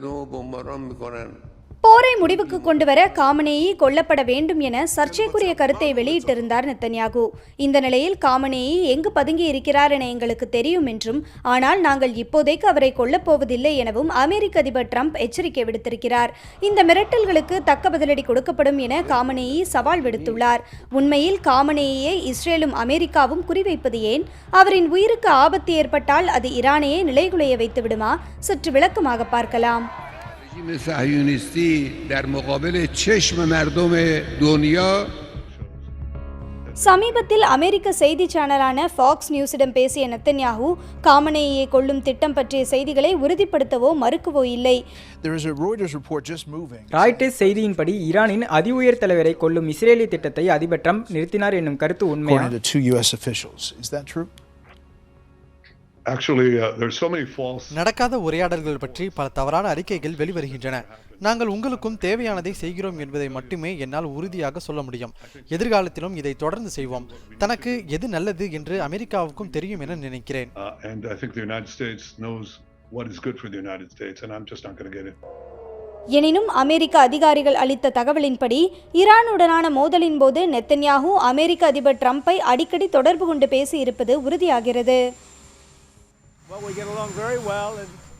مردم رو بمباران می‌کنن. போரை முடிவுக்கு கொண்டுவர காமனேயி கொல்லப்பட வேண்டும் என சர்ச்சைக்குரிய கருத்தை வெளியிட்டிருந்தார் நெத்தன்யாகு. இந்த நிலையில் காமனேயி எங்கு பதுங்கி இருக்கிறார் என எங்களுக்கு தெரியும் என்றும் ஆனால் நாங்கள் இப்போதைக்கு அவரை கொல்லப் போவதில்லை எனவும் அமெரிக்க அதிபர் ட்ரம்ப் எச்சரிக்கை விடுத்திருக்கிறார். இந்த மிரட்டல்களுக்கு தக்க பதிலடி கொடுக்கப்படும் என காமனேயி சவால் விடுத்துள்ளார். உண்மையில் காமனேயே இஸ்ரேலும் அமெரிக்காவும் குறிவைப்பது ஏன்? அவரின் உயிருக்கு ஆபத்து ஏற்பட்டால் அது ஈரானையே நிலைகுலைய வைத்துவிடுமா? சற்று விளக்கமாக பார்க்கலாம். رژیم صهیونیستی در مقابل چشم مردم دنیا சமீபத்தில் அமெரிக்க செய்தி சேனலான ஃபாக்ஸ் நியூஸிடம் பேசிய நெத்தன்யாகு காமனேயை கொல்லும் திட்டம் பற்றிய செய்திகளை உறுதிப்படுத்தவோ மறுக்கவோ இல்லை There is a Reuters report just moving. Reuters செய்தியின்படி ஈரானின் அதி உயர் தலைவரை கொல்லும் இஸ்ரேலிய திட்டத்தை அதிபர் ட்ரம்ப் நிறுத்தினார் என்னும் கருத்து உண்மையா நடக்காத உரையாடல்கள் பற்றி பல தவறான அறிக்கைகள் வெளிவருகின்றன. நாங்கள் உங்களுக்கும் தேவையானதை செய்கிறோம் என்பதை மட்டுமே என்னால் உறுதியாக சொல்ல முடியும். எதிர்காலத்திலும் இதை தொடர்ந்து செய்வோம். தனக்கு எது நல்லது என்று அமெரிக்காவுக்கும் தெரியும் என நினைக்கிறேன். Uh, and I think the United States knows what is good for the United States, and I'm just not going to get it. எனினும் அமெரிக்க அதிகாரிகள் அளித்த தகவலின்படி ஈரானுடனான மோதலின் போது நெத்தன்யாகு அமெரிக்க அதிபர் ட்ரம்பை அடிக்கடி தொடர்பு கொண்டு பேசியிருப்பது உறுதியாகிறது.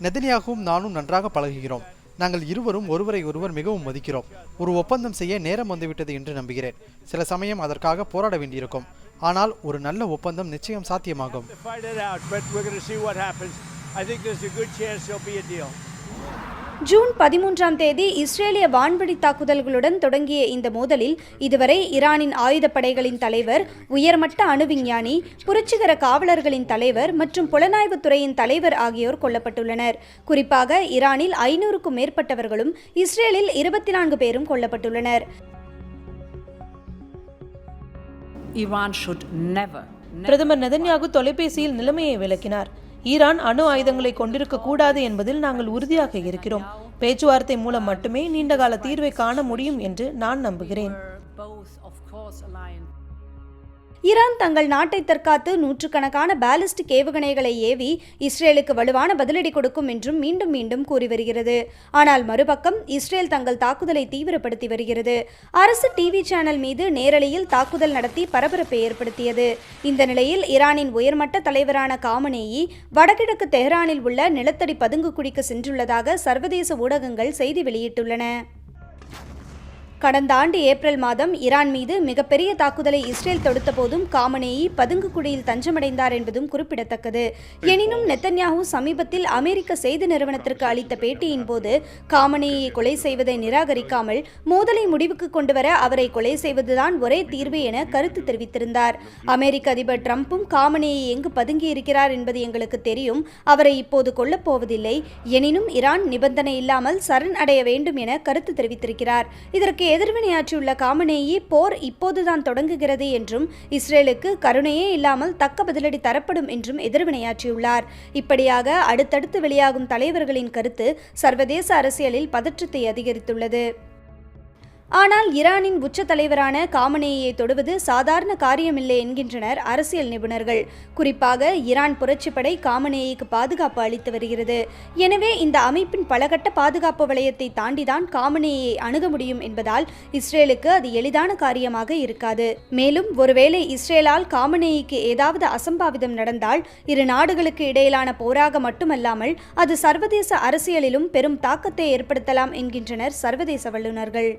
நெதன்யாகவும் நானும் நன்றாக பழகுகிறோம். நாங்கள் இருவரும் ஒருவரை ஒருவர் மிகவும் மதிக்கிறோம். ஒரு ஒப்பந்தம் செய்ய நேரம் வந்துவிட்டது என்று நம்புகிறேன். சில சமயம் அதற்காக போராட வேண்டியிருக்கும். ஆனால் ஒரு நல்ல ஒப்பந்தம் நிச்சயம் சாத்தியமாகும். ஜூன் பதிமூன்றாம் தேதி இஸ்ரேலிய வான்வழி தாக்குதல்களுடன் தொடங்கிய இந்த மோதலில் இதுவரை ஈரானின் ஆயுதப்படைகளின் தலைவர் உயர்மட்ட அணு விஞ்ஞானி புரட்சிகர காவலர்களின் தலைவர் மற்றும் புலனாய்வுத் துறையின் தலைவர் ஆகியோர் கொல்லப்பட்டுள்ளனர். குறிப்பாக ஈரானில் ஐநூறுக்கும் மேற்பட்டவர்களும் இஸ்ரேலில் இருபத்தி நான்கு பேரும் கொல்லப்பட்டுள்ளனர். பிரதமர் நெதன்யாகு தொலைபேசியில் நிலைமையை விளக்கினார். ஈரான் அணு ஆயுதங்களை கொண்டிருக்க கூடாது என்பதில் நாங்கள் உறுதியாக இருக்கிறோம். பேச்சுவார்த்தை மூலம் மட்டுமே நீண்டகால தீர்வை காண முடியும் என்று நான் நம்புகிறேன். ஈரான் தங்கள் நாட்டை தற்காத்து நூற்றுக்கணக்கான பேலிஸ்டிக் ஏவுகணைகளை ஏவி இஸ்ரேலுக்கு வலுவான பதிலடி கொடுக்கும் என்றும் மீண்டும் மீண்டும் கூறி வருகிறது. ஆனால் மறுபக்கம் இஸ்ரேல் தங்கள் தாக்குதலை தீவிரப்படுத்தி வருகிறது. அரசு டிவி சேனல் மீது நேரலையில் தாக்குதல் நடத்தி பரபரப்பை ஏற்படுத்தியது. இந்த நிலையில் ஈரானின் உயர்மட்ட தலைவரான காமனேயி வடகிழக்கு தெஹ்ரானில் உள்ள நிலத்தடி பதுங்கு பதுங்குக்குழிக்கு சென்றுள்ளதாக சர்வதேச ஊடகங்கள் செய்தி வெளியிட்டுள்ளன. கடந்த ஆண்டு ஏப்ரல் மாதம் ஈரான் மீது மிகப்பெரிய தாக்குதலை இஸ்ரேல் தொடுத்த போதும் காமனேயி பதுங்குக்குழியில் தஞ்சமடைந்தார் என்பதும் குறிப்பிடத்தக்கது. எனினும் நெத்தன்யாகு சமீபத்தில் அமெரிக்க செய்தி நிறுவனத்திற்கு அளித்த பேட்டியின் போது காமனேயை கொலை செய்வதை நிராகரிக்காமல் மோதலை முடிவுக்கு கொண்டுவர அவரை கொலை செய்வதுதான் ஒரே தீர்வு என கருத்து தெரிவித்திருந்தார். அமெரிக்க அதிபர் டிரம்பும் காமனேயை எங்கு பதுங்கியிருக்கிறார் என்பது எங்களுக்கு தெரியும். அவரை இப்போது கொல்லப் போவதில்லை. எனினும் ஈரான் நிபந்தனை இல்லாமல் சரண் அடைய வேண்டும் என கருத்து தெரிவித்திருக்கிறார். இதற்கு எதிர்வினையாற்றியுள்ள காமனேயி போர் இப்போதுதான் தொடங்குகிறது என்றும் இஸ்ரேலுக்கு கருணையே இல்லாமல் தக்க பதிலடி தரப்படும் என்றும் எதிர்வினையாற்றியுள்ளார். இப்படியாக அடுத்தடுத்து வெளியாகும் தலைவர்களின் கருத்து சர்வதேச அரசியலில் பதற்றத்தை அதிகரித்துள்ளது. ஆனால் ஈரானின் உச்ச தலைவரான காமனேயை தொடுவது சாதாரண காரியமில்லை என்கின்றனர் அரசியல் நிபுணர்கள். குறிப்பாக ஈரான் புரட்சிப்படை காமனேயிக்கு பாதுகாப்பு அளித்து வருகிறது. எனவே இந்த அமைப்பின் பலகட்ட பாதுகாப்பு வளையத்தை தாண்டிதான் காமனேயை அணுக முடியும் என்பதால் இஸ்ரேலுக்கு அது எளிதான காரியமாக இருக்காது. மேலும் ஒருவேளை இஸ்ரேலால் காமனேயிக்கு ஏதாவது அசம்பாவிதம் நடந்தால் இரு நாடுகளுக்கு இடையிலான போராக மட்டுமல்லாமல் அது சர்வதேச அரசியலிலும் பெரும் தாக்கத்தை ஏற்படுத்தலாம் என்கின்றனர் சர்வதேச வல்லுநர்கள்.